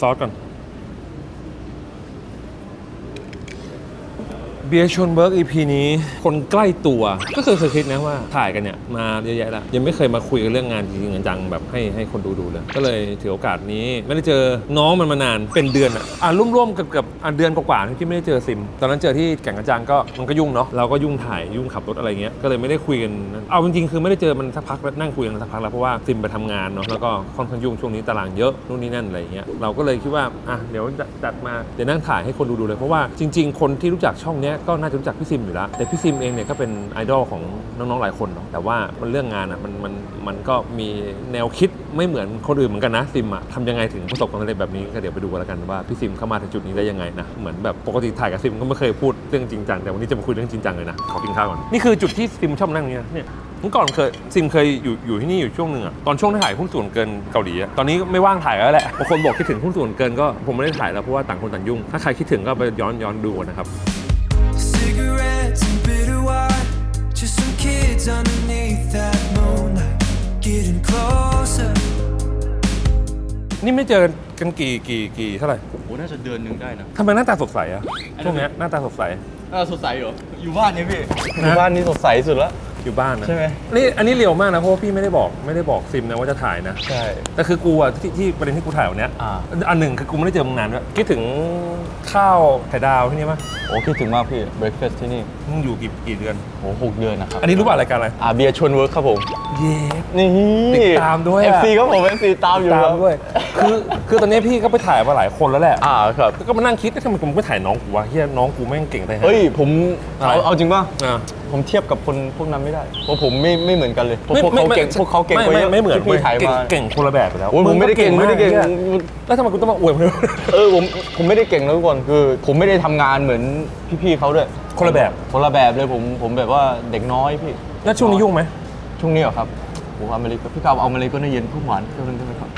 ซอสก่อน เบียร์ชนเบิร์ก EP นี้ คนใกล้ตัว ก็เคยเคยคิดนะว่าถ่ายกันเนี่ยมาเยอะแยะแล้วยังไม่เคยมาคุยกันเรื่องงานจริงๆจังๆแบบให้ให้คนดูดูเลย ก็เลยถือโอกาสนี้ไม่ได้เจอน้องมันมานานเป็นเดือนอะอะร่วมๆกับกับอะเดือนกว่าๆที่ไม่ได้เจอซิม ตอนนั้นเจอที่แก่งกระจานก็มันก็ยุ่งเนาะเราก็ยุ่งถ่ายยุ่งขับรถอะไรเงี้ยก็เลยไม่ได้คุยกันเอาจริงๆคือไม่ได้เจอมันสักพักแล้วนั่งคุยกันสักพักแล้วเพราะว่าซิมไปทำงานเนาะแล้วก็ค่อนข้างยุ่งช่วงนี้ตารางเยอะนู่นนี่นั่นอะไรเงี้ยเราก็เลยคิดว่าอะเดี๋ยวจัดมาเดี๋ยวนั่งถ่ายให้คนดูดูเลยเพราะว่าจริง ๆ คนที่รู้จักช่องเนี้ยก็น่าจะรู้จักพี่ซิมอยู่แล้ว แต่พี่ซิมเองเนี่ยก็เป็นไอดอลของน้องๆหลายคนเนาะแต่ว่ามันเรื่องงานอะมันมันมันก็มีแนวคิดไม่เหมือนคนอื่นเหมือนกันนะซิมอะทำยังไงถึงประสบความสำเร็จแบบนี้ก็เดี๋ยวไปดูกันแล้วกันว่าพี่ซิมเข้ามาถึงจุดนี้ได้ยังไงนะเหมือนแบบปกติถ่ายกับซิมก็ไม่เคยพูดเรื่องจริงจังแต่วันนี้จะมาคุยเรื่องจริงจังเลยนะขอกินข้าวก่อนนี่คือจุดที่ซิมชอบนั่งเนี่ยเนี่ยเมื่อก่อนเคยซิมเคยอยู่อยู่ที่นี่อยู่ช่วงหนึ่งอะตอนช่วงที่ถ่ายหุ้นส่วนเกินเกาหลีอะตอนนี้ไม่ว่างถ่ายแล้วแหละบางคนบอกคิดถึงหุ้นส่วนเกินก็ผมไม่ได้ถ่ายแล้วเพราะว่าต่างคนต่างยุ่ง ถ้าใครคิดถึงก็ไปย้อนย้อนดูนะครับ kids underneath that moonlight. Getting closer. นี่ไม่เจอกันกี่กี่กี่เท่าไหร่โอ้น่าจะเดือนหนึ่งได้นะ ทำไมหน้าตาสดใสอะช่วงเนี้ยหน้าตาสดใส เออสดใสเหรอ อยู่บ้านเนี่ยพี่ อยู่บ้านนี่สดใสสุดละ อยู่บ้านนะใช่ไหมนี่อันนี้เรียวมากนะเพราะว่าพี่ไม่ได้บอกไม่ได้บอกซิมนะว่าจะถ่ายนะ ใช่ แต่คือกูอะที่ที่ประเด็นที่กูถ่ายวันเนี้ยอ่า อันหนึ่งคือกูไม่ได้เจอมึงนานด้วยคิดถึงข้าวไข่ดาวที่นี่ปะโอ้คิดถึงมากพี่เบรคเฟสที่นี่มึงอยู่กี่กี่เดือน โอ้หกเดือนนะครับอันนี้รู้ป่ะรายการอะไรอ่าเบียร์ชวนเวิร์กครับผม เย้ นี่ติดตามด้วยอะ FC ครับผม FC ตามอยู่ตามครับด้วย คือคือตอนนี้พี่ก็ไปถ่ายมาหลายคนแล้วแหละอ่าครับ แล้วก็มานั่งคิดว่าทำไมกูไม่ถ่ายน้องกูวะเฮียน้องกูแม่งเก่งแต่ เฮ้ยผมเอาอะไรเอาจริงป่ะ อ่า ผมเทียบกับคนพวกนั้นไม่ได้ เพราะผมไม่ไม่เหมือนกันเลยเพราะพวกเขาเก่งพวกเขาเก่งกว่าไม่เยอะไม่เหมือนที่พี่ถ่ายเก่งมาเก่งคนละแบบไปแล้วโอ้ยผมไม่ได้เก่งไม่ได้เก่งากหี้ยแล้วทำไมกูต้องมาอวยมันด้วยเออผมผมไม่ได้เก่งนะทุกคนคือ ผมไม่ได้ทำงานเหมือนพี่ๆเขาด้วยคนละแบบคนละแบบเลยผมผมแบบว่าเด็กน้อยพี่แล้วช่วงนี้ยุ่งไหมช่วงนี้เหรอครับโอ้อเมริกาพี่กาวเอาอเมริกาเนยเย็นผู้หวานเท่านั้นได้ไหมครับ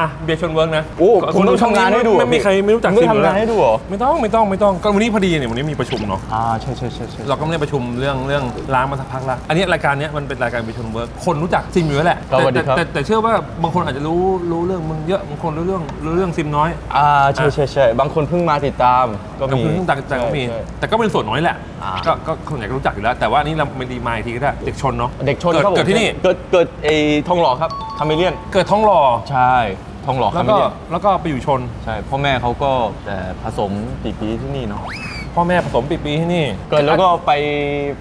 อะเบียร์ชนเวิร์กนะโอ้ผมต้องทำงานให้ดูเหรอไม่มีใครไม่รู้จักผมต้องซิมทำงานให้ดูเหรอไม่ต้องไม่ต้องไม่ต้องก็วันนี้พอดีเนี่ยวันนี้มีประชุมเนาะอ่าใช่ใช่ใช่ใช่เราก็ไม่ได้ประชุมเรื่องเรื่องล้างมาสักพักละอันนี้รายการเนี้ยมันเป็นรายการเบียร์ชนเวิร์กคนรู้จักซิมอยู่แล้วแหละครับสวัสดีแต่ครับแต่แต่แต่เชื่อว่าบางคนอาจจะรู้รู้เรื่องมึงเยอะบางคนรู้เรื่องรู้เรื่องซิมน้อยอ่าใช่ใช่ใช่บางคนเพิ่งมาติดตามก็ก็มีมีต่างต่างก็มีใช่แต่ก็เป็นส่วนน้อยแหละอ่าก็ก็คนใหญ่ก็รู้จักอยู่แล้ว แต่ว่านี่เราไม่ดีมายทีก็ได้เด็กชนเนาะเด็กชนเกิดครับผมเกิดที่นี่เกิดเกิดไอ้ทองหล่อครับคาเมเลียนเกิดท้องหล่อใช่ ทองหล่อแล้คาวเมก็เลียนแล้วก็ไปอยู่ชน ใช่พ่อแม่เขาก็แต่ผสมปีปีที่นี่เนาะ พ่อแม่ผสมปีปีที่นี่เกิดแล้วก็ไป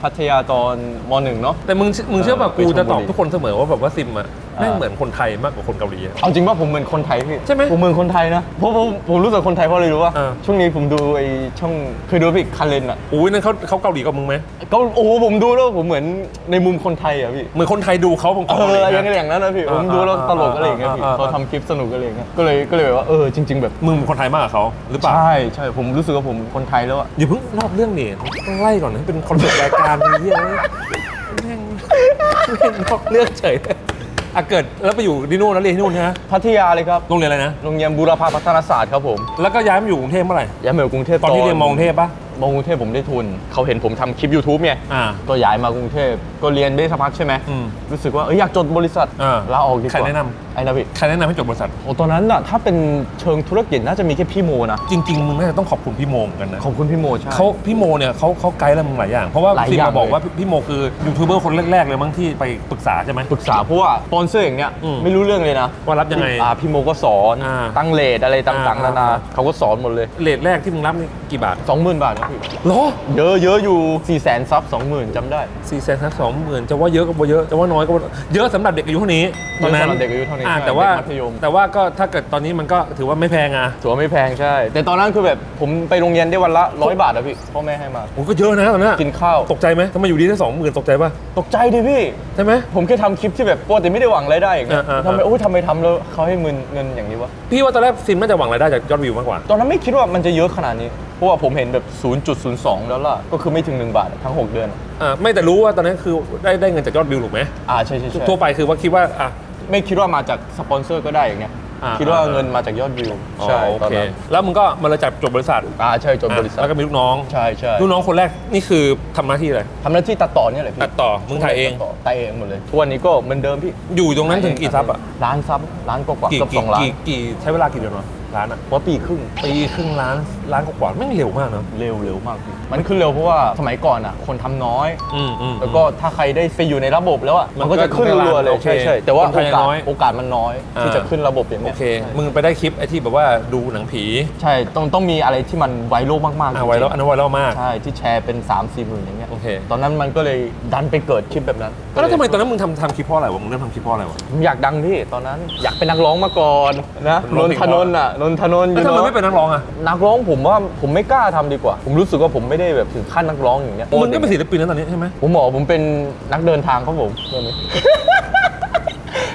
พัทยาตอนมหนึ่งเนาะแต่มึงมึงเชื่อป่ะเออกูจะตอบไปชลบุรีทุกคนเสมอว่าแบบว่าซิมอะอ่าแม่งเหมือนคนไทยมากกว่าคนเกาหลีอะเอาจริงว่าผมเหมือนคนไทยพี่ใช่ไหมผมเหมือนคนไทยนะเพราะผมผมรู้สึกคนไทยเพราะอะไรรู้ว่าเออช่วงนี้ผมดูไอ้ช่องเคยดูพี่คันเลนอะอุ้ยนั่นเขาเขาเกาหลีกับมึงไหมก็โอ้โหผมดูแล้วผมเหมือนในมุมคนไทยอะพี่เหมือนคนไทยดูเขาบางคเอนเกาหลีออย่างนะอย่างนั้นนะพี่อ่าผมดูแล้วอ่าตลกอะไรอย่างเงี้ยพี่อ่าอ่าเขาทำคลิปสนุกอะไรอย่างเงี้ยก็เลยก็เลยแบบว่าเออจริง ๆ แบบมึงเป็นคนไทยมากกว่าเขาหรือเปล่าใช่ใช่ผมรู้สึกว่าผมคนไทยแล้วอะอย่าเพิ่งรอบเรื่องนี่ต้องไล่ก่อนนะเป็นคอนเซ็ปต์รายการนี้ยแม่งแม่งนอกเรื่องเฉยอะเกิดแล้วไปอยู่ที่นู่นแล้วเรียนที่นู่นใช่ไหมพัทยาเลยครับโรงเรียนอะไรนะโรงเรียนบูรพาพัฒนาศาสตร์ครับผมแล้วก็ย้ายมาอยู่กรุงเทพเมื่อไหร่ย้ายมาอยู่กรุงเทพตอนที่เรียนมอกรุงเทพปะมอกรุงเทพผมได้ทุน เขาเห็นผมทำคลิป YouTube ไงอ่าก็ย้ายมากรุงเทพก็เรียนได้สักพักใช่ไหมอืมรู้สึกว่าเอยอยากจดบริษัทอ่าลาออกดีกว่าใครแนะนไอ้นะพี่ใครแนะนำให้จบบริษัท โอ้ตอนนั้นน่ะถ้าเป็นเชิงธุรกิจน่าจะมีแค่พี่โมนะจริงๆมึงน่าจะต้องขอบคุณพี่โมเหมือนกันนะขอบคุณพี่โมใช่ เขาพี่โมเนี่ยเขาเขาไกด์เรามึงหลายอย่าง เพราะว่าหลายซิมอย่าง มาบอกเลยว่าพี่พี่โมคือยูทูบเบอร์คนแรกๆเลยมั้งที่ไปปรึกษาใช่ไหม ปรึกษาเพราะว่าสปอนเซอร์อย่างเนี้ยอืมไม่รู้เรื่องเลยนะว่ารับยังไงอ่าพี่โมก็สอนอ่าตั้งเลทอะไรต่างๆอ่านานาอ่า เขาก็สอนหมดเลยเลทแรกที่มึงรับนี่กี่บาท20,000บาทนะพี่เหรอเยอะเยอะอยู่4 0 0 0 0ซับ20,000จำได้สี่แสนทักสองหมื่นจะว่าเยอะก็บ่เยอะจะว่าน้อยก็บ่เยอะสำหรับเด็กอายุเท่านี้ตอนนั้นเยอะสำหรับเด็กอายุเท่านี้อ่ใช่แต่ว่าเด็กมัธยม แต่ว่าก็ถ้าเกิดตอนนี้มันก็ถือว่าไม่แพงอะถือว่าไม่แพงใช่ แต่ตอนนั้นคือแบบผมไปโรงเรียนได้วันละร้อยบาทอะพี่พ่อแม่ให้มา โอ้ก็เยอะนะตอนนั้นกินข้าว ตกใจไหมทำไมอยู่ดีได้สองหมื่นตกใจป่ะตกใจดิพี่ ใช่ไหม ผมแค่ทำคลิปที่แบบปกติไม่ได้หวังรายได้อย่างเงี้ยอ่าๆๆ ทำไมโอ้ยทำไมทำแล้วเขาให้เงินเงินอย่างนี้วะ พี่ว่าตอนแรกซิมน่าจะหวังรายได้จากยอดวิวมากกว่า ตอนนั้นไม่คิดว่ามันจะเยอะขนาดนี้เพ ราะว่าผมเห็นแบบ 0.02ดอลลาร์ก็คือไม่ถึง 1 บาททั้ง 6 เดือน อ่าไม่แต่รู้ว่าตอนนั้นคือได้ได้เงินจากยอดวิวถูกไหมอ่าใช่ใช่ใช่ทั่วไปคือว่าคิดว่าอะ ไม่คิดว่ามาจากสปอนเซอร์ก็ได้อย่างเงี้ยอ่า คิดว่าอ่าเงินมาจากยอดวิวอ๋อใช่โอตอนเค นั้นแล้วมึงก็มาเลยจากจบบริษัทอ่าใช่จบบริษัทแล้วก็มีลูกน้องใช่ใช่ลูกน้องคนแรกนี่คือทำหน้าที่อะไร ทำหน้าที่ตัดต่อเนี่ยแหละพี่ตัดต่อมึงถ่ายเอง ตัดต่ถ่ายเองหมดเลยทุกวันนี้ก็เหมือนเดิมพี่อยู่ตรงนั้นถึงกี่ซับอะล้านซับล้านกว่าๆกี่เกือบสกี่องล้านกี่กี่ใช้เวลากี่เดือนวะ ล้านอะว่าปีครึ่งปีครึ่งล้านล้านกว่าๆไม่งเร็วมากเนอะเร็วเร็วมากพี่มันขึ้นเร็วเพราะว่าสมัยก่อนอะ คนทำน้อย อืมอืม แล้วก็ถ้าใครได้ไปอยู่ในระบบแล้วอะมัมันนก็ก็จะขึ้นรัวๆเลโอยเคใช่ใช่แต่ว่าคนโอไทยกาสน้อยโอกาสมันน้อยที่อ่าจะขึ้นระบบอย่างโอเนี้ยเคมึงไปได้คลิปไอ้ที่แบบว่าดูหนังผีใช่ต้องต้องมีอะไรที่มันไวรัลมากๆอะไวรัลอันนั้นไวรัลมาก ใช่ที่แชร์เป็น 3 4หมื่นอย่างเงี้ยโอเค ตอนนั้นมันก็เลยดันไปเกิดคลิปแบบนั้นแล้วทำไมตอนนั้นมึงทำทำคลิปเพราะอะไรวะมึงเริ่มทำคลิปเพราะอะไรวะ ผมอยากดังพี่ตอนนั้นอยากเป็นนักร้องมาก่อนนะร้นองนเพลงทนนท์อะนนทนนท์อแล้วยู่ทำไมเนาะไม่เป็นนักร้องอะนักร้องผมว่าผมไม่กล้าทำดีกว่า ผมรู้สึกว่าผมไม่ได้แบบถึงขั้นนักร้องอย่างเงี้ยมึงก็เป็นศิลปินแล้วตอนนี้ใช่ไหมผมบอกผมเป็นนักเดินทางครับผมตอนนี้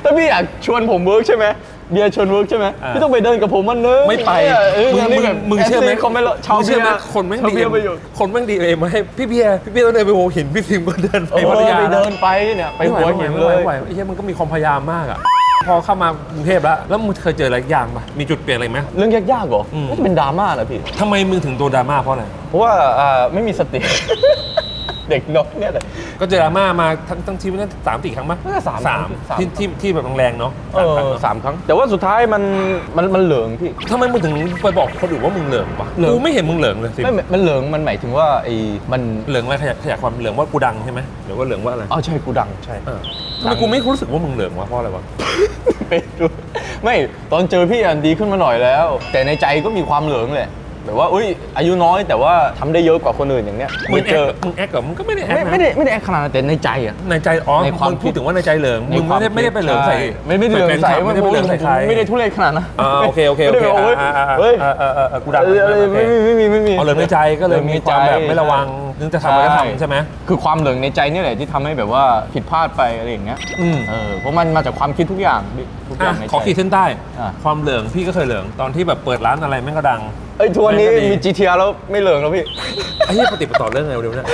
ถ้าพี่อยากชวนผมเวิร์กใช่ไหมเบียร์ชวนเวิร์กใช่ไหมอ่าพี่ต้องไปเดินกับผมมันเนอะไม่ไปเออมึงงานมึนี้งแบบมึงเชื่อไหม FC เขาไม่ละชาวมึงเบีเชื่ยอไหมร์คนแม่งชาวดีเบียร์ไปอยู่คนแม่งดีเอมาให้พี่เบียร์พี่เบียร์ต้องเดินไปโหเห็นพี่ซิมก็เดินไปเอพัทอยาไปเดินนะไปเนี่ยไปไม่ไหวหัวไม่ไหวหินไม่เลไหวยยไม่ไหวไอ้เหี้ยมันก็มีความพยายามมากอะ พอเข้ามากรุงเทพแล้วแล้วมึงเคยเจออะไรอย่างปะมีจุดเปลี่ยนอะไรไหม เรื่องยากๆเหรออืม น่าจะเป็นดราม่านะพี่ ทำไมมึงถึงโดนดราม่าเพราะอะไร เพราะว่าอ่าไม่มีสติ เด็กน้อยเนี่ยแหละ ก็เจอดราม่ามาทั้งทั้งชีวิตนั้นสามสี่ครั้งมั้ยน่าจะสามสามสาม ที่ที่ที่แบบแรงๆเนาะเอสามครั้งอเนอะสามครั้ง แต่ว่าสุดท้ายมันมันมันเหลืองพี่ ทำไมมึงถึงไปบอกคนอื่นว่ามึงเหลิงวะเหลิง กูไม่เห็นมึงเหลิงเลยสิไม่มันเหลืองมันหมายถึงว่าไอ้มันเหลิงอะไรขยายขยายความเหลิงว่ากูดังใช่ไหมหรือว่าเหลิงว่าอะไร อ๋อใช่กูดังใช่ เออ ทำไมกูไม่รู้สึกว่ามึงเหลิงวะเพราะอะไรวะไปดูไม่ตอนเจอพี่อันดีขึ้นมาหน่อยแล้ว แต่ในใจก็มีความเหลืองแหละ แบบว่าอุ้ยอายุน้อยแต่ว่าทำได้เยอะกว่าคนอื่นอย่างเนี้ยมึงเจแออคมึงแอคกับมึงก็ไม่ได้แอคไม่นะไม่ได้ไม่ได้แอคขนาดนั้นแต่ในใจอะในใจอ๋อในความมึงพูดถึงว่าในใจเหลิงในมึงไม่ได้ควาไม่ได้ไปเหลิงใส่ไม่ไม่ได้เหลืองใส่ไม่ได้ไปเหลิงใส่ใครไม่ได้ทุเรศขนาดนั้นอ่าโอเคโอเคโอไม่เคได้แบบว่าอ่าอ่าอ่าเฮ้ยอ่าอ่าอ่าอ่ากูดังเออเออโอเคไม่มีไม่มีไม่มี เอาเหลิงในใจก็เลยมีความแบบไม่ระวังนึกจะทำอะไรก็ทำใช่ไหม คือความเหลืองในใจนี่แหละที่ทำให้แบบว่าผิดพลาดไปอะไรอย่างเงี้ยอืม เออเพราะมันมาจากความคิดทุกอย่างทุกออะย่างในใจ ขอขีดเส้นใต้ อะ ความเหลิงพี่ก็เคยเหลิงตอนที่แบบเปิดร้านอะไรแม่งก็ดัง เอ้ยทัวร์นี้แม่งก็ดีมี GTR แล้วไม่เหลืองแล้วพี่ ไอ้เหี้ยปฏิปต่อเรื่องอะไรวะเดี๋ยวเนี่ย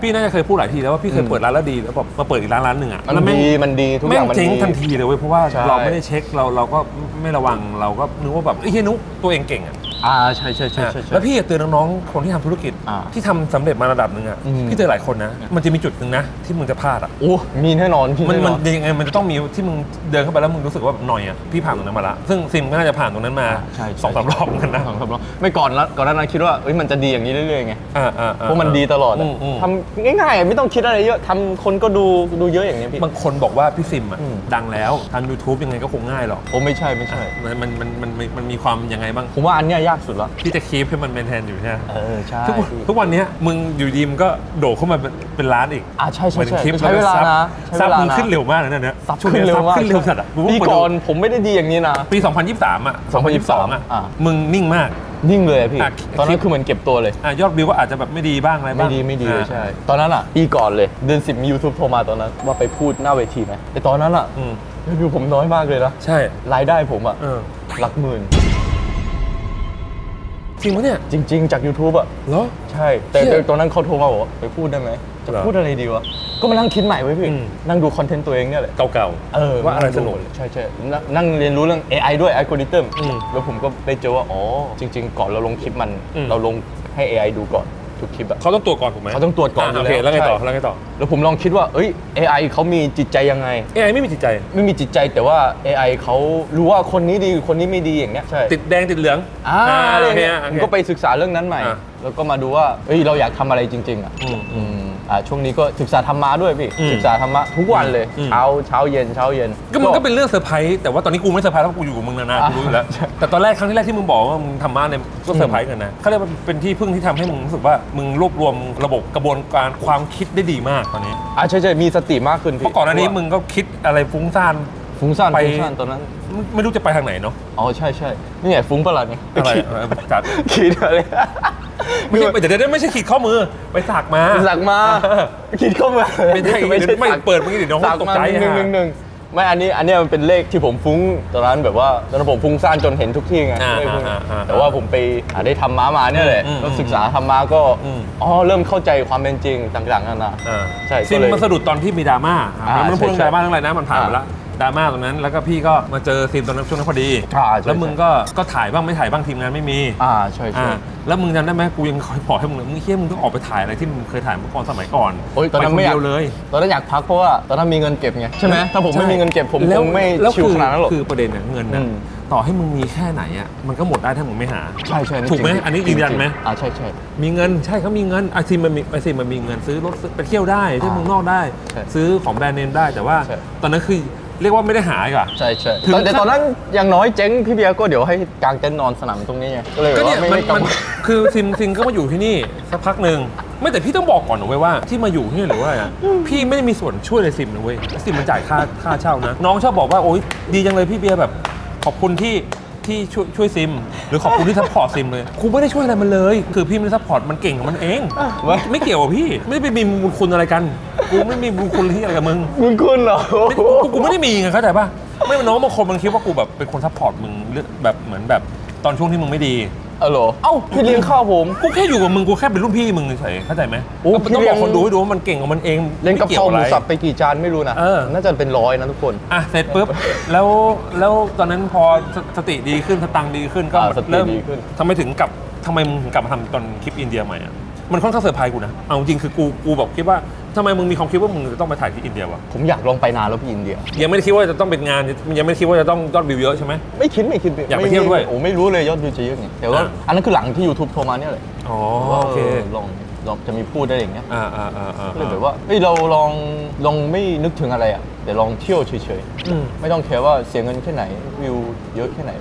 พี่น่าจะเคยพูดหลายทีแล้วว่าพี่เคยเปิดร้านแล้วดีแล้วแบบมาเปิดอีกร้านร้านหนึ่งอะมันแล้วแม่งดีมันดีทุกอแม่ย่างงมันเจ๊งดีทันทีเลยเว้ยเพราะว่าใช่ เราไม่ได้เช็คเราเราก็ไม่ระวังเราก็นึกว่าแบบไอ้เฮียนุกตัวเองเก่งอะ อ่าใช่ใช่ใช่ใช่ใช่ แล้วพี่เตือนน้องๆคนที่ทำธุรกิจอ่าที่ทำสำเร็จมาระดับหนึ่งอะอืม พี่เตือนหลายคนนะ มันจะมีจุดหนึ่งนะ ที่มึงจะพลาดอะโอ้มีแน่นอนพี่มันแน่นมันอนยังไงมันจะต้องมีที่มึงเดินเข้าไปแล้วมึงรู้สึกว่าหน่อยอะพี่ผ่านตรงนั้นมาละซึ่งซิมก็น่าจะผ่านตรงนั้นมาใช่ใช่สองสามรอบเหมือนกันนะสองสามรอบไม่ก่อนละก่อนหนานั้นคิดว่าเอ้ยมันจะดีอย่างนี้เรื่อยๆไงอ่าอ่าอ่เพราะมันดีตลอดอะมมทำง่ายๆอะไม่ต้องคิดอะไรเยอะทำคนก็ดูดูเยอะอย่างเงี้ยพี่ บางคนบอกว่าพี่ซิมอะอืม ดังแล้วทาง YouTube ยังไงก็คงง่ายหรอกโอ้ไม่ใช่ไม่ใช่ มันมันมันมันมันมันมีความยังไงบ้าง ผมว่าอันเนี้ยยากสุดละพี่จะคีปให้มันเป็นแทนอยู่ใช่ไหมเออใช่ทุกวันทุกวันเนี้ยมึงอยู่ดีมงก็โดดเข้ามาเป็นเป็นร้านอีกอ่าใช่หใช่มายถึงใช่คลิปใช้เวลานะใช้ซับเวลามึงนะขึ้นเร็วมากเลยนะเนี่ยซับช่วงขึ้นนี้เร็วซับมากขึ้นเร็วสัตว์อะมึงปีเปิดก่ดูอนผมไม่ได้ดีอย่างนี้นะ ปี 2023 อะ 2022 อะอะมึงนิ่งมากนิ่งเลยอะพี่อะตอนนั้นคือเหมือนเก็บตัวเลยอะยอดวิวก็อาจจะแบบไม่ดีบ้างอะไรบ้าไม่งดีไม่ดีเลยอะใช่ ตอนนั้นอะปีก่อนเลย เดือนสิบมี YouTube โทรมาตอนนั้น ว่าไปพูดหน้าเวทีไหมแต่ตอนนั้นอะอืมยอดวิวผมน้อยมากเลยนะ ใช่ รายได้ผมอะเออหลักหมื่น จริงปะเนี่ย จริง ๆ จาก YouTube อะ เหรอ ใช่ แต่เชี่ยแต่ตอนนั้นเขาโทรมาบอกว่าไปพูดได้ไหม จะเหรอพูดอะไรดีวะ ก็มานั่งคิดใหม่ไว้พี่ อืม นั่งดูคอนเทนต์ตัวเองเนี่ยแหละ เก่าเออว่าอะไรสนุก ใช่ใช่นั่งนั่งเรียนรู้เรื่อง AI ด้วย a l g o r i t h m อืมแล้วผมก็ได้เจอว่า อ๋อ จริง ๆ ก่อนเราลงคลิปมัน อืม เราลงให้ AI ดูก่อน ทุกคลิปอะเขาต้องตรวจก่อนถูกไหมเขาต้องตรวจก่อนอะอยู่โอเคแล้วแล้วไงต่อใช่แล้วไงต่อ แล้วผมลองคิดว่าเอ้ย AI เขามีจิตใจยังไง AI ไม่มีจิตใจ ไม่มีจิตใจแต่ว่า AI เขารู้ว่าคนนี้ดีคนนี้ไม่ดีอย่างเงี้ยใช่ติดแดงติดเหลืองอ่าอะไรอย่างเงี้ยโอผเคมก็ไปศึกษาเรื่องนั้นใหม่อะแล้วก็มาดูว่าเอ้ยเราอยากทำอะไรจริง ๆอะอืม อืม อ่าช่วงนี้ก็ศึกษาธรรมะด้วยพี่อืมศึกษาธรรมะทุกวันเลยอืม เช้าเช้าเย็นเช้าเย็น ก็มันก็เป็นเรื่องเซอร์ไพรส์แต่ว่าตอนนี้กูไม่เซอร์ไพรส์แล้วกูอยู่กับมึงนานๆอะกูรู้อยู่แล้ว ใช่แต่ตอนแรกครั้งที่แรกที่มึงบอกว่ามึงทำมาเนี่ยก็เซอร์ไพรส์กันนะเขาเรียกว่าเป็นที่พึ่งที่ทำให้มึงรู้สึกว่ามึงรวบรวมระบบกระบวนการความคิดได้ดีมากตอนนี้อ่าใช่ใช่มีสติมากขึ้นเพพี่ราะก่อนหน้านี้มึงก็คิดอะไรฟุ้งซ่าน ฟุ้งซ่านไป ฟุ้งซ่านตอนนั้นไม่ไม่รู้จะไปทางไหนเนาะอ๋อใช่ใช่นี่ไงฟุ้งประหลาดไงอะไรคิดเออจัด คิดอะไร ไม่ใช่เดี๋ยวเดี๋ยวไม่ใช่ขีดข้อมือ ไปสักมาสักมาคิดเข้ามาไม่ใช่ไม่เปิดเมื่อกี้เดี๋ยวน้องสักตกมาใจหนึ่งฮะหนึ่งหนึ่งไม่อันนี้อันนี้มันเป็นเลขที่ผมฟุ้งตอนนั้นแบบว่าตอนนั้นผมฟุ้งซ่านจนเห็นทุกที่ไงอ่าเลขพวกนี้อ่าอ่าแต่ว่าผมไปอ่าได้ทำม้ามาเนี่ยแหละอืมก็ศึกษาทำม้าก็อืมอ๋อเริ่มเข้าใจความเป็นจริงต่างๆนานาอ่าใช่ซึ่งก็เลยมันสะดุดตอนที่มีดราม่าอ่ามันไม่พูดเรื่องใช่ดราม่าเรื่องอะไรนะมันผ่านไปอ่าแล้ว ดราม่าตรงนั้น แล้วก็พี่ก็มาเจอซีนตอนนั้นช่วงนั้นพอดีอ่าใช่แล้วมึงก็ก็ถ่ายบ้างไม่ถ่ายบ้างทีมงานไม่มีอ่าใช่ใช่อ่าแล้วมึงจำได้ไหมกูยังคอยบอกให้มึงเลยมึงเฮี้ยมึงต้องออกไปถ่ายอะไรที่มึงเคยถ่ายเมื่อก่อนสมัยก่อนโอ้ยตอนนั้นปคไม่อยากเดียวเลย ตอนนั้นอยากพักเพราะว่าตอนนั้นมีเงินเก็บไงใช่ไหมถ้าผมไม่ใช่มีเงินเก็บผมแล้วคงไม่แล้วชิวคือขนาดนั้นหรอก คือประเด็นเนี่ยเงินนะอืม ต่อให้มึงมีแค่ไหนอะมันก็หมดได้ถ้ามึงไม่หา ใช่ใช่ถูกไหมจริงๆอันนี้จริยืงนๆยันไหม อ่าใช่ใช่ มีเงินใช่เขามีเงินไอซิมมันมีไอซิมมันมีเงินซื้อรถซื้อไปเที่ยวได้ที่อ่าเมืองนอกได้ ใช่ซื้อของแบรนด์เนมได้แต่ว่า ใช่ ตอนนั้นคือ เรียกว่าไม่ได้หาอีกอะใช่ใช่ถึงตอนแต่ขั้นตอนนั้นยังน้อยเจ๊งพี่เบียร์ก็เดี๋ยวให้กางเต็นท์นอนสนามตรงนี้ไงก็เลยแบบก็ว่าเนี่ยไม่มันไม่กังมันวล คือซิมซิมก็มาอยู่ที่นี่สักพักหนึ่งไม่แต่พี่ต้องบอกก่อนนะเว้ยว่าที่มาอยู่ที่นี่หรือว่าอะไรอะพี่ไม่ได้มีส่วนช่วยเลยซิมนะเว้ยซิมมันจ่ายค่าค่าเช่านะ น้องชอบบอกว่าโอ๊ยดีจังเลยพี่เบียร์แบบขอบคุณที่ ที่ช่วยช่วยซิม หรือขอบคุณที่ซัพพอร์ตซิมเลยกูไม่ได้ช่วยอะไรมันเลย คือพี่ไม่ได้ซัพพอร์ตมันเก่งของมันเองไม่ไม่เกี่ยวกับพี่ไม่ได้ไปมีบุญคุณอะไรกันกูไม่มีบุญคุณที่อะไรกับมึงมึงคุณเหรอไม่กูกูไม่ได้มีไงเข้าใจป่ะไม่น้องบางคนมันคิดว่ากูแบบเป็นคนซัพพอร์ตมึงเรื่องแบบเหมือนแบบตอนช่วงที่มึงไม่ดี เออเหรอ เอ้าพี่เลี้ยงข้าวผม กูแค่อยู่กับมึงกูแค่เป็นรุ่นพี่มึงเฉยๆเข้าใจไหมโอ้ก็พี่ต้องเลี้บยอง กคนดูให้ดูว่ามันเก่งของมันเองเล่นกะไม่เพราหอะไรมูสับไปกี่จานไม่รู้นะเออ น่าจะเป็นร้อยนะทุกคน อะเสร็จปุ๊บแล้วแล้วตอนนั้นพอสสติดีขึ้นสตังค์ดีขึ้นก็อ่าสติเริ่มดีขึ้น ทำไมถึงกลับทำไมมึงถึงกลับมาทำตอนคลิปอินเดียใหม่อะมันค่อนข้างเซอร์ไพรส์กูนะเอาจริงคือกูกูแบบคิดว่า ทำไมมึงมีความคิดว่ามึงจะต้องไปถ่ายที่อินเดียวะผมอยากลองไปนานแล้วพี่อินเดีย ยังไม่ได้คิดว่าจะต้องเป็นงานยังไม่ได้คิดว่าจะต้องยอดวิวเยอะใช่ไหมไม่คิดไม่คิดอยากไปเที่ยวด้วยโอ้ไม่รู้เลยยอดวิวจะเยอะไงแต่ว่าอ่าอันนั้นคือหลังที่ YouTube โทรมาเนี่ยเลยอ๋อโอเคลองลองจะมีพูดได้อย่างเงี้ยอ่าอ่าอ่าอ่าก็เลยแบบว่าเฮ้ยเราลองลองไม่นึกถึงอะไรอะแต่ลองเที่ยวเฉยอืมๆไม่ต้องแคร์ว่าเสียเงินแค่ไหนวิวเยอะแค่ไหน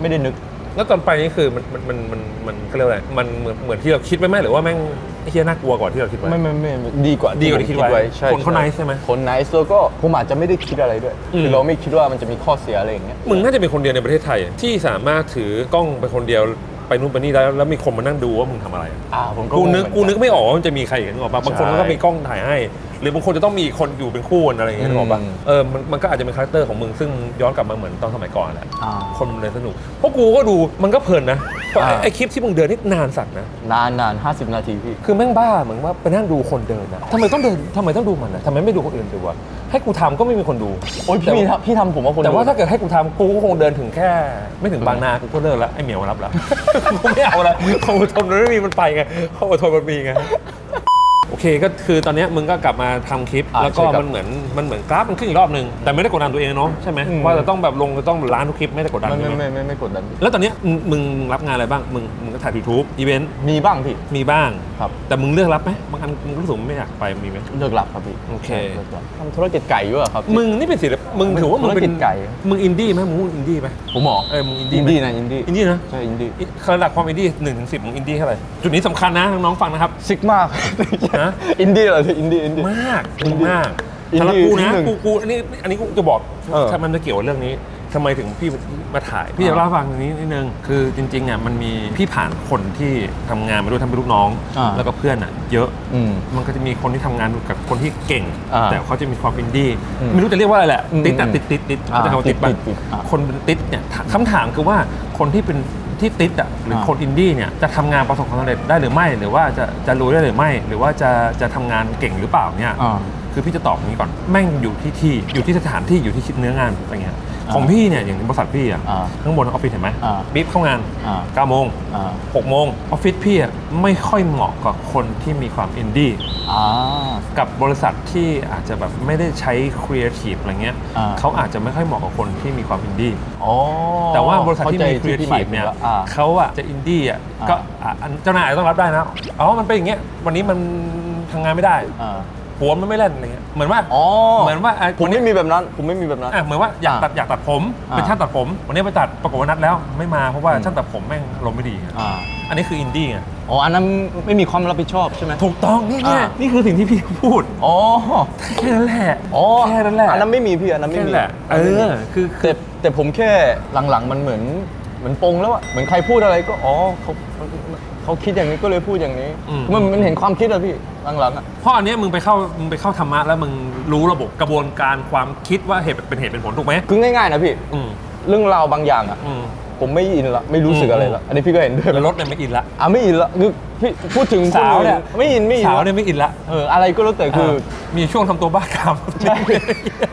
ไม่ได้นึก แล้วตอนไปนี่คือมันมันมันมันมันเขาเรียกว่าอะไรมันเหมือนเหมือนที่เราคิดไว้ไหมหรือว่าแม่งไอ้เฮียน่ากลัวกว่าที่เราคิดไว้ ไม่ไม่ไม่ไม่ดีกว่าดีกว่าที่คิดไว้ใช่คนเขา nice ใช่ไหม คน nice แล้วก็ผมอาจจะไม่ได้คิดอะไรด้วยอืมคือเราไม่คิดว่ามันจะมีข้อเสียอะไรอย่างเงี้ยมึงน่าจะเป็นคนเดียวในประเทศไทย ที่สามารถถือกล้องไปคนเดียวไปนู่นไปนี่ได้แล้วมีคนมานั่งดูว่ามึงทำอะไรอะอ่าผมก็กูนึกงงเหมือกูนึกไม่ออกว่ามันจะมีใครอย่างนั้นหรอกปะบางคนใช่มันก็มีกล้องถ่ายให้ หรือบางคนจะต้องมีคนอยู่เป็นคู่อะไรอย่างเงี้ยอืมนึกออกปะเออมันมันก็อาจจะเป็นคาแรคเตอร์ของมึงซึ่งย้อนกลับมาเหมือนตอนสมัยก่อนแหละอ่า คนมันเลยสนุกเพราะกูก็ดูมันก็เพลินนะเพราะไอ้อ่าไอ้คลิปที่มึงเดินนี่นานสักนะ นานนานห้าสิบนาทีพี่ คือแม่งบ้าเหมือนว่าไปนั่งดูคนเดินอะทำไมต้องเดินทำไมต้องดูมันอะทำไมไม่ดูคนอื่นดูวะให้กูทำก็ไม่มีคนดูโอ้ยพี่มีทำพี่ทำผมว่าคนแต่ว่าดูถ้าเกิดให้กูทำกูก็คงเดินถึงแค่ ไม่ถึงบางนากูก็เลิกแล้วไอ้เหมียวมารับแล้วกูไม่เอาแล้วความอดทนมันไม่มีมันไปไงความอดทนมันมีไงโอ เคก็คือตอนเนี้ยมึงก็กลับมาทำคลิป อ่าแล้วก็ใช่ครับ มันเหมือนมันเหมือนกราฟมันขึ้นอีกรอบนึงแต่ไม่ได้กดดันตัวเองเนาะใช่ไหมอืมว่าจะต้องแบบลงจะต้องล้านทุกคลิปไม่ได้กดดันไม่ใช่ไม่ไหมไม่ไม่ไม่กดดันแล้วตอนเนี้ยมึงมึงรับงานอะไรบ้างมึงมึงก็ถ่ายยูทูบอีเวนต์มีบ้างพี่มีบ้าง ครับแต่มึงเลือกรับไหมบางอันมึงรู้สึกไม่อยากไปมีไหม เลิกรับครับพี่โอเค ลิกรับทำธุรกิจไก่อยู่อะครับพี่ มึงนี่เป็นศิลปมึงถือว่ามึงเป็ธุรกินจไก่ มึงอินดี้ไหมมึงอินดี้ไหมผมหมอเออมึงอินดี้อินไหมดี้นะอินดี้อินดี้นะ ใช่อินดี้ระดับความอินดี้หนึ่งถึงสิบมึงอินดี้เท่าไหร่จุดนี้สำคัญนะน้องๆฟังนะครับ ซิกมากฮะอินดี้เหรอพี่อินดี้อินดี้ มากอินดี้มากอินดี้สำหรับกูนะที่หนึ่งกูกูอันนี้อันนี้กูจะบอกเออถ้ามันจะเกี่ยวกับเรื่องนี้ทำไมถึงพี่มาถ่ายพี่จะเล่าให้ฟังตรงนี้นิดนึงคือจริงๆอะมันมีพี่ผ่านคนที่ทำงานมาด้วยทำเป็นลูกน้อง อ่า แล้วก็เพื่อนอะ เยอะ อืม มันก็จะมีคนที่ทำงานกับคนที่เก่ง อ่าแต่เขาจะมีความอินดี้อืมไม่รู้จะเรียกว่าอะไรแหละอืมติดแต่ติดติดติดอ่าจะคำว่าติดติป่ะดติดอ่า คนเป็นติดเนี่ยคำถามคือว่าคนที่เป็น ที่ติดอะหรืออาคนอินดี้เนี่ยจะทำงานประสบความสำเร็จได้หรือไม่ หรือว่าจะจะรวยได้หรือไม่ หรือว่าจะจะทำงานเก่งหรือเปล่าเนี่ยอ่าคือพี่จะตอบอย่างนี้ก่อนแม่งอยู่ที่ที่อยู่ที่สถานที่อยู่ที่ชิ้นเนื้องานอะไรเงี้ยอ่า ของพี่เนี่ยอย่างบริษัทพี่อะอ่าข้างบนออฟฟิศเห็นไหมอ่าบิ๊บเข้างานอ่า 9โมงอ่า6โมงออฟฟิศพี่อะไม่ค่อยเหมาะกับคนที่มีความอินดี้ อ่า กับบริษัทที่อาจจะแบบไม่ได้ใช้ครีเอทีฟอะไรเงี้ยอ่า เขาอาจจะไม่ค่อยเหมาะกับคนที่มีความอินดี้อ๋อแต่ว่าบริษัทที่มีคเข้ารีใจเอที่ทีหมาฟถึงเนี่ยแล้วอ่า เขาอะจะอินดี้อะอ่า ก็อะอันเจ้านายอาจจะต้องรับได้นะอ๋อมันเป็นอย่างเงี้ยวันนี้มันทำงานไม่ได้ อ่า หัวมันไม่เล่นอะไรเงี้ยเหมือนว่าอ๋อเหมือนว่าอะผมไม่มีแบบนั้น ผมไม่มีแบบนั้น อะเหมือนว่าอยากตัดอยากตัดผมอ่าเป็นช่างตัดผม วันนี้ไปตัดปรากฏว่านัดแล้วไม่มาเพราะว่าอืมช่างตัดผมแม่งลมณ์ไม่ดีไงอ่า อันนี้คืออินดี้ไงอ๋ออันนั้นไม่มีความรับผิดชอบใช่ไหม ถูกต้องนี่ไงอ่า นี่คือสิ่งที่พี่พูดอ๋อแค่นั้นแหละอ๋อแค่นั้นแหละอันนั้นไม่มีพี่อันนั้นไม่แค่มีนั้นแหละเออคือคือ แต่แต่ผมแค่หลังๆมันเหมือนเหมือนปงแล้วอะเหมือนใครพูดอะไรก็อ๋อเขา เขาคิดอย่างนี้ก็เลยพูดอย่างนี้ อืม มันมันเห็นความคิดอะพี่หลังๆอะ เพราะอันเนี้ยมึงไปเข้ามึงไปเข้าธรรมะแล้วมึงรู้ระบบกระบวนการความคิดว่าเหตุเป็นเหตุเป็นผลถูกไหมคือง่ายๆนะพี่ อืมเรื่องราวบางอย่างอะอืม ผมไม่อินละไม่รู้สึกอะไรละอันนี้พี่ก็เห็นด้วยแล้วรถเนี่ยไม่อินละอะไม่อินละคือ พี่พูดถึงสาวเนี่ย ไม่อินไม่อินสาวเนี่ยไม่อินละเอออะไรก็แล้วแต่คือมีช่วงทำตัวบ้ากาม ใช่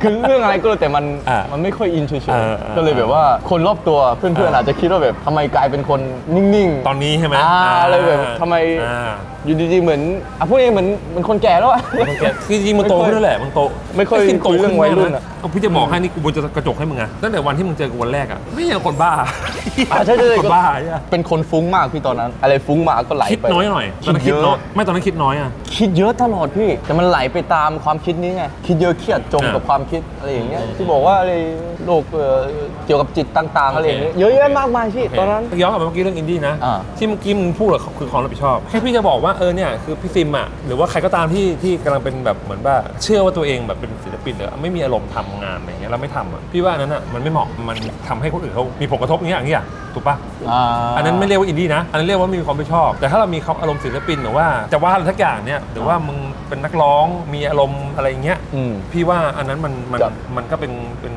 คือเรื่องอะไรก็แล้วแต่มันอ่ามันไม่ค่อยอินเฉยเออเออๆก็เลยแบบว่าคนรอบตัวเพื่อนๆอ่า อาจจะคิดว่าแบบทำไมกลายเป็นคนนิ่งๆตอนนี้ใช่ไหมอ่าอะไรแบบทำไมอ่าอยู่ดีๆเหมือนอะพูดเองเหมือนเหมือนคนแก่แล้วอะ มันแก่คือจริงๆมันโตขึ้นแล้วแหละมันโตไม่ค่อยจริงๆโตคุยเรื่องวัยรุ่นอะ เอาพี่จะบอกให้นี่กูบนจะกระจกให้มึงอะตั้งแต่วันที่มึงเจอกูวันแรกอะไม่ยังคนบ้า อ่าใช่ใช่ใช่คนบ้าใช่ปะเป็นคนฟุ้งมากพี่ตอนนั้น อะไรฟุ้งมาก็ไหลคิดไป น้อยหน่อยตอนนั้นคิคิดดเยน้อยอะไม่ตอนนั้นคิดน้อยอะคิดเยอะตลอดพี่ แต่มันไหลไปตามความคิดนี้ไง คิดเยอะเครียดจมอ่ากักับความคิดอะไรอย่างเงี้ยที่บอกว่าอะไรโรคเอ่อเกี่ยวกับจิตต่าง ๆ อะไรอย่างเงี้ยโอเคเยอะแยะมากมายพี่ตอนนั้น ย้อนกลับไปเมื่อกี้เรื่องอินดี้นะ อ่า ที่เมื่อกี้มึงพูดอะคือความรับผิดชอบแค่พี่จะบอกว่าเออเนี่ยคือพี่ซิมอะหรือว่าใครก็ตามที่ที่กำลังเป็นแบบเหมือนว่า เชื่อว่าตัวเองแบบเป็นศิลปินหรือไม่มีอารมณ์ทำงานอะไรอย่างเงี้ยแล้วไม่ทำอะพี่ว่าอันนั้นอะมันไม่เหมาะมันทำให้คนอื่นเขามีผลกระทบอย่างเงี้ยอย่างเงี้ยถูกปะอ่าอันนั้นไม่เรียกว่าอินดี้นะ อันนั้นเรียกว่ามีความไม่ชอบ แต่ถ้าเรามีความอารมณ์ศิลปินหรือว่าจะว่าอะไรทักอย่างเนี่ยหรือว่ามึงเป็นนักร้องมีอารมณ์อะไรอย่างเงี้ยอืมพี่ว่าอันนั้นมันมันครับมันก็เป็นเป็น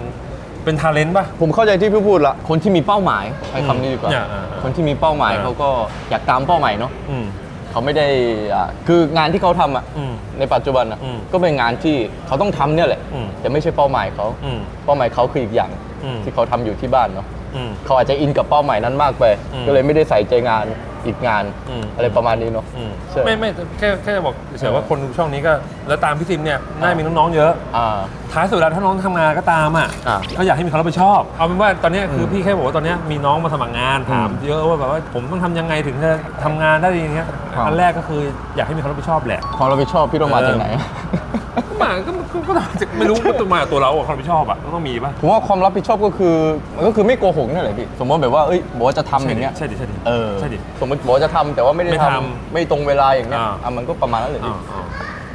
เป็นทาเลนต์ป่ะ ผมเข้าใจที่พี่พูดละ คนที่มีเป้าหมายใช้คำนี้ดีกว่าอ่าอ่าอ่าคนที่มีเป้าหมายอ่าเขาก็อยากตามเป้าหมายเนาะอืมเขาไม่ได้อ่าคืองานที่เขาทำอะอืมในปัจจุบันอะอืมก็เป็นงานที่เขาต้องทำเนี่ยแหละอืมแต่ไม่ใช่เป้าหมายเขาอืมเป้าหมายเขาคืออีกอย่างอืมที่เขาทำอยู่ที่บ้านเนาะ อืม เขาอาจจะอินกับเป้าหมายนั้นมากไป อืม ก็เลยไม่ได้ใส่ใจงานอีกงานอืมอะไรประมาณนี้เนาะ อืมใช่ ไม่ไม่แค่แค่จะบอกเฉยๆว่าคนดูช่องนี้ก็ แล้วตามพี่ซิมเนี่ยน่าจะมีน้องๆเยอะ อ่า ท้ายสุดแล้วถ้าน้องทำงานก็ตามอะอ่าก็อยากให้มีความรับผิดชอบ เอาเป็นว่าตอนเนี้ยคือพี่แค่บอกว่าตอนเนี้ยมีน้องมาสมัครงานถามอืมเยอะว่าแบบว่าผมต้องทำยังไงถึงจะทำงานได้อย่างเงี้ยครับ อันแรกก็คืออยากให้มีความรับผิดชอบแหละ ความรับผิดชอบพี่ต้องมาจากไหน มาก็ก็ก็ก็ไม่รู้ว่าตัวมาตัวเราอะความรับผิดชอบอะก็ต้องมีป่ะ ผมว่าความรับผิดชอบก็คือมันก็คือไม่โกหกนั่นแหละพี่สมมติแบบว่าเอ้ยบอกว่าจะทำอย่างเงี้ยใช่ดิใช่ดิเออใช่ดิ สมมติบอกว่าจะทำแต่ว่าไม่ได้ไม่ททำไม่ตรงเวลาอย่างเงี้ยอ่า อะมันก็ประมาณนั้นเลยพี่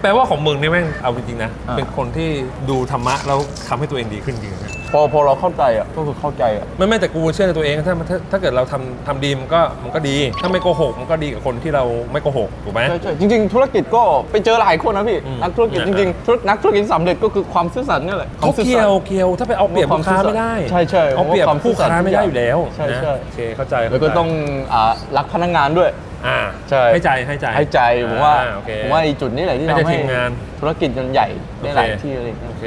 แปลว่าของมึงนี่แม่งเอาจริงๆนะ อ่า เป็นคนที่ดูธรรมะแล้วทำให้ตัวเองดีขึ้นจริงๆนะ พอพอเราเข้าใจอะก็คือเข้าใจอะไม่ไม่แต่กูเชื่อในตัวเองถ้าถ้าถ้าเกิดเราทำทำดีมันก็มันก็ดี ถ้าไม่โกหกมันก็ดีกับคนที่เราไม่โกหกถูกไหม ใช่ใช่จริง ๆ ธุรกิจก็ไปเจอหลายคนนะพี่อืมนักธุรกิจเนี่ยจริงๆธุรนักธุรกิจสำเร็จก็คือความซื่อสัตย์นี่แหละเขาเกี่ยวเกี่ยวถ้าไปเอาเปรียบความลูกค้าไม่ได้ใช่ใช่เอาเปรียบความซื่ผู้อสัตย์ค้าไม่ได้อยู่แล้วใช่นะใช่โอเคเข้าใจแล้วก็ต้องอ่ารักพนักงานด้วย อ่าใช่ ให้ใจให้ใจให้ใจผมว่าอ่โอเค ผมว่าไอ้จุดนี้แหละที่ให้ใจทำให้ทีมงาน ธุรกิจมันใหญ่ได้หลายที่อะไรอย่างเงี้ย โอเค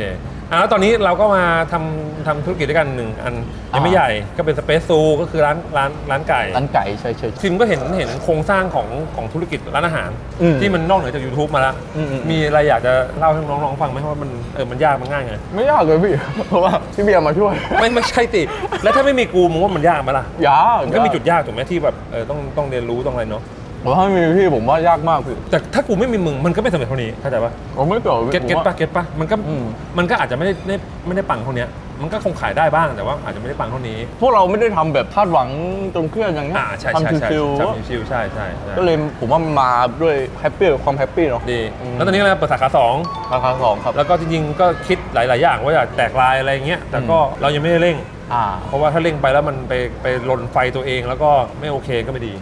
อะแล้วตอนนี้เราก็มาทำทำธุรกิจด้วยกันหนึ่งอันยังไม่อ่า ใหญ่ก็เป็นสเปซซูก็คือร้านร้านร้านไก่ ร้านไก่ใช่ใช่ใช่ ซิมก็เห็นเห็นโครงสร้างของของธุรกิจร้านอาหาร อืมที่มันนอกเหนือจาก YouTube มาแล้ว อืมอืม มีอะไรอยากจะเล่าให้น้องๆฟังไหมว่ามันเออมันยากมันง่ายไง ไม่ยากเลยพี่ เพราะว่าพี่เบียร์มาช่วยไม่ไม่ใช่ติ แล้วถ้าไม่มีกูมึงว่ามันยากไหมล่ะยากมันก็มีจุดยากถูกไหมที่แบบเออต้องต้องเรียนรู้ต้องอะไรเนาะ ผมว่าถ้าไม่มีพี่ผมว่ายากมากพี่แต่ถ้ากูไม่มีมึงมันก็ไม่สำเร็จเท่านี้เข้าใจปะผมไม่เกิดเก็ตเก็ตปะเก็ตปะมันก็อืม มันก็อาจจะไม่ได้ไม่ไม่ได้ปังเท่านี้มันก็คงขายได้บ้างแต่ว่าอาจจะไม่ได้ปังเท่านี้พวกเราไม่ได้ทำแบบคาดหวังตรงเครื่องอย่างเงี้ยอ่าใช่ใช่ทำใช่ชิวใช่ชิวๆใช่ใช่ใช่ๆก็เลยผมว่ามันมาด้วยแฮปปี้ความแฮปปี้เนาะดีอืมแล้วตอนนี้เราเปิดสาขาสอง ราคาสองครับ แล้วก็จริงๆ ก็คิดหลาย ๆ อย่างว่าอยากแตกลายอะไรเงี้ย แต่ก็เรายังไม่ได้เร่ง อ่า เพราะว่าถ้าเร่งไปแล้วมันไปไปลนไฟตัวเองแล้วก็ไม่โอเคก็ไม่ดี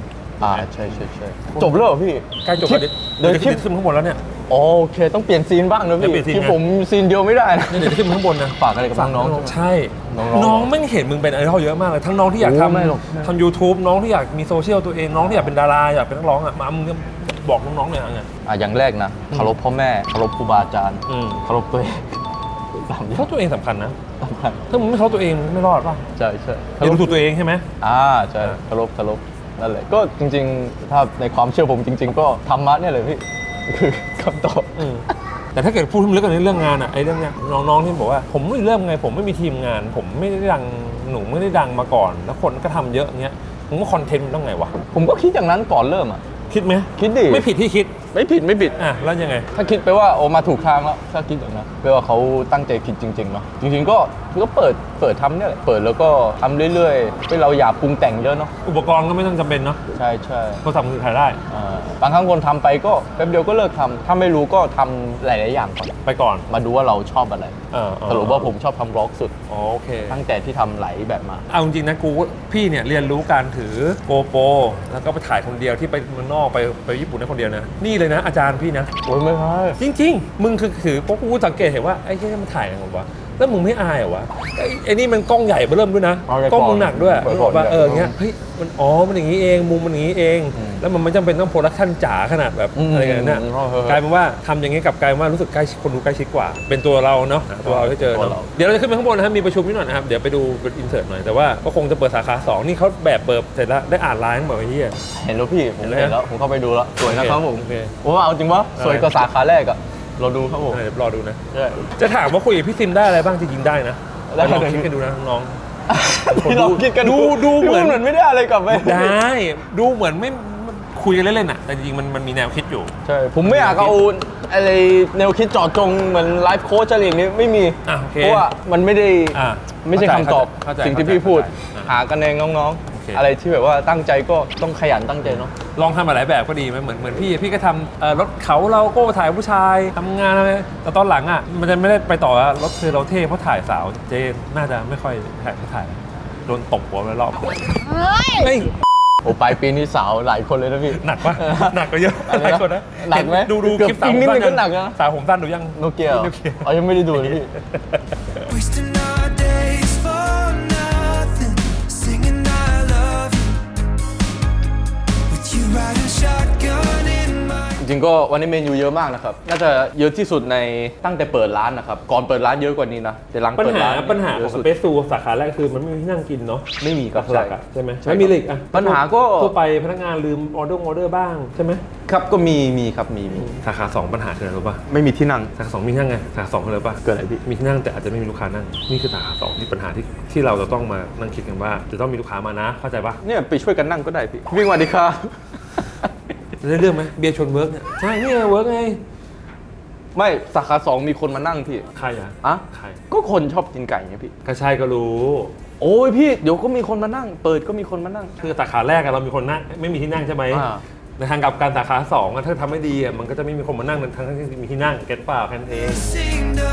อ่าใช่ใช่ใช่จบแล้วเหรอพี่ใกล้จบคลิแล้วปเดี๋ยวเดี๋ยวเดี๋ยวคลิปขึ้นข้างบนแล้วเนี่ยโอเค ต้องเปลี่ยนซีนบ้างนะเดี๋ยวพี่เปลี่ยนซีนที่ไงผมซีนเดียวไม่ได้นะเดี๋ยวขึ้นข้างบนนะฝากอะไรกับน้องๆใช่น้องๆน้องไม่เห็นมึงเป็นไอดอลเยอะมากเลยทั้งน้องที่อยากโอ้ไม่หรอกทำทำยูทูบน้องที่อยากมีโซเชียลตัวเองน้องที่อยากเป็นดาราอยากเป็นนักร้องอะมามึงก็บอกน้องๆหน่อยอะไงอะอย่างแรกนะเคารพพ่อแม่เคารพครูบาอาจารย์อืมเคารพตัวเองสามอย่าเพราะตัวเองสำคัญนะสำคัญถ้ามึงไม่เคารพตัวเองมึงไม่รอดป่ะใช่ใช่เรียนรู้ถูกตัวเองใช่ไหมอ่าใช่เคารพเคารพ นั่นแหละก็จริง ๆ ถ้าในความเชื่อผมจริง ๆ ก็ธรรมะเนี่ยเลยพี่คือคำตอบ อืมแต่ถ้าเกิดพูดลึกกันในเรื่องงานอะไอ้เรื่องเนี้ยน้องๆที่บอกว่า ผมไม่เริ่มไง ผมไม่มีทีมงาน ผมไม่ได้ดังหนูไม่ได้ดังมาก่อน แล้วคนก็ทำเยอะเงี้ยผมว่าคอนเทนต์มันต้องไงวะผมก็คิดอย่างนั้นก่อนเริ่มอะ คิดไหมคิดดิ ไม่ผิดที่คิด ไม่ผิดไม่ผิด อะแล้วยังไง ถ้าคิดไปว่าโอมาถูกทางแล้วถ้าคิดอย่างนั้นแปลว่าเขาตั้งใจคิดจริงๆเนาะจริงๆก็ก็เปิดเปิดทำเนี่ยแหละเปิดแล้วก็ทำเรื่อยๆให้เราอย่าปรุงแต่งเยอะเนาะอุปกรณ์ก็ไม่ต้องจำเป็นเนาะใช่ใช่โทรศัพท์มือถือถ่ายได้ อ่าบางครั้งคนทำไปก็แป๊บเดียวก็เลิกทำถ้าไม่รู้ก็ทำหลายๆอย่างก่อนไปก่อนมาดูว่าเราชอบอะไรเออเออสรุปว่าผมชอบทำร็อกสุด อ๋อโอเค ตั้งแต่ที่ทำไหลแบบมา เอาจริงๆนะกูพี่เนี่ยเรียนรู้การถือโกโปรแล้วก็ไปถ่ายคนเดียวที่ไปเมืองนอกไปไปญี่ปุ่นได้คนเดียวนะนี่เลยนะ อาจารย์พี่นะ โอ้ยไม่ใช่จริง ๆ มึงคือถือเพราะกูสังเกตเห็นว่าไอ้ที่มันถ่ายยังไงวะแล้วมึงไม่อายเหรอวะไอ้ไอ้นี่มันกล้องใหญ่เบอเริ่มด้วยนะเอาไว้กล้องมึงหนักด้วยก่อนบอกว่าก่อนเอออย่างเงี้ยเฮ้ยมันอ๋อมันอย่างนี้เองมุมมันอย่างนี้เอง อืม แล้วมันไม่จำเป็นต้องโปรดักชั่นจ๋าขนาดแบบอืมอะไรกันนะอืมเออกลายเป็นว่าทำอย่างนี้ยกลับกลายเป็นว่ารู้สึกใกล้ชิดคนดูใกล้ชิดกว่า เป็นตัวเราเนาะหาตัวเราให้เจอตัวเนาะเราเดี๋ยวเราจะขึ้นไปข้างบนนะครับมีประชุมนิดหน่อยนะครับเดี๋ยวไปดูเป็นอินเสิร์ตหน่อยแต่ว่าก็คงจะเปิดสาขาสองนี่เขาแบบเปิดเสร็จแล้วได้อ่านไลน์ทั้งหมดไอ้เหี้ย เห็นแล้วพี่ผมเห็นแล้วเห็นแล้วผมเข้าไปดูแล้วสวยนะครับผมโอเคผมว่าเอาจริงว่าสวยกว่าสาขาแรกอะเราดูครับผมเดี๋ยวรอดูนะ ใช่ จะถามว่าคุยกับพี่ซิมได้อะไรบ้างจริงๆได้นะได้ลองคิดกันดูนะน้องพี่เราคิดกันดูดูเหมือนพี่เหมือนไม่ได้อะไรกลับไป ๆได้ ดูเหมือนไม่ คุยกันเล่นๆอะแต่จริงๆมันมันมีแนวคิดอยู่ ใช่ ผมไม่อยากเอาอะไรแนวคิดเจอดจงเหมือนไลฟ์โค้ชอะไรอย่างนี้ไม่มีอะโอเคเพราะว่ามันไม่ได้อะไม่ใช่เข้าใจคำตอบเข้าใจสิ่งที่เข้าใจพี่พูด เข้าใจหากันเองน้องโอเค ๆ อะไรที่แบบว่าตั้งใจก็ต้องขยันตั้งใจเนาะ ลองทำมาหลายแบบก็ดีไหมเหมือนเหมือนพี่พี่ก็ทำเอ่อรถเขาเราโก้ถ่ายผู้ชายทำงานอะไรแต่ตอนหลังอะมันจะไม่ได้ไปต่อแล้วรถเธอเราเท่เพราะถ่ายสาวเจนน่าจะไม่ค่อยถ่ายไม่ถ่ายโดนตบหัวไปรอบ เฮ้ย โอ้ปลายปีนี้สาวหลายคนเลยนะพี่ หนักปะหนักก็เยอะอะไรนะหลายคนนะหนักไหมดูดูเกือบคลิปสาวอีกนิดนึงผมสั้ก็หนักนะสาวผมสั้นดูยังโนเกียเหรอโนเกียอ๋อยังไม่ได้ดูเลยพี่ จริงๆก็วันนี้เมนูเยอะมากนะครับ น่าจะเยอะที่สุดในตั้งแต่เปิดร้านนะครับ ก่อนเปิดร้านเยอะกว่านี้นะ แต่หลังปัญเปิดหาร้านปัญหาเยของอะสสุดเปซซูสาขาแรกคือมันไม่มีที่นั่งกินเนาะไม่มีครับหลัใช่กๆอะใช่ไหมใช่ไม่มีเลยอะปัญหาก็ ทั่วไปพนักงานลืมออเดอร์ออเดอร์บ้างใช่ไหมครับก็มีมีครับมีมีสาขาสองปัญหาคืออะไรรู้ป่ะไม่มีที่นั่ง สาขาสองมีที่นั่งไงสาขาสองคืออะไรป่ะเกิดอะไรพี่ มีที่นั่งแต่อาจจะไม่มีลูกค้านั่งนี่คือสาขาสองที่ปัญหาที่ที่เราจะต้องมานั่งคิดกันว่า จะต้องมีลูกค้ามานะเข้าใจป่ะเนี่ยไปช่วยกันนั่งก็ได้พี่วิ่งสวัสดีครับจะ ได้เรื่องไหมเบียร์ชวนเวิร์กเนี่ยใช่เนี่ยเวิร์กไงไม่สาขาสองมีคนมานั่งพี่ใครอะอะใครก็คนชอบกินไก่ไงพี่ก็ใช่ก็รู้ โอ้ยพี่เดี๋ยวก็มีคนมานั่ง เปิดก็มีคนมานั่ง คือสาขาแรกอะเรามีคนนั่งไม่มีที่นั่งใช่ไหมอ่า ในทางกลับการสาขาสองอะถ้าทำไม่ดีอะมันก็จะไม่มีคนมานั่งทั้งที่มีที่นั่งเก็ตเปล่าแค่นั้นเอง sing the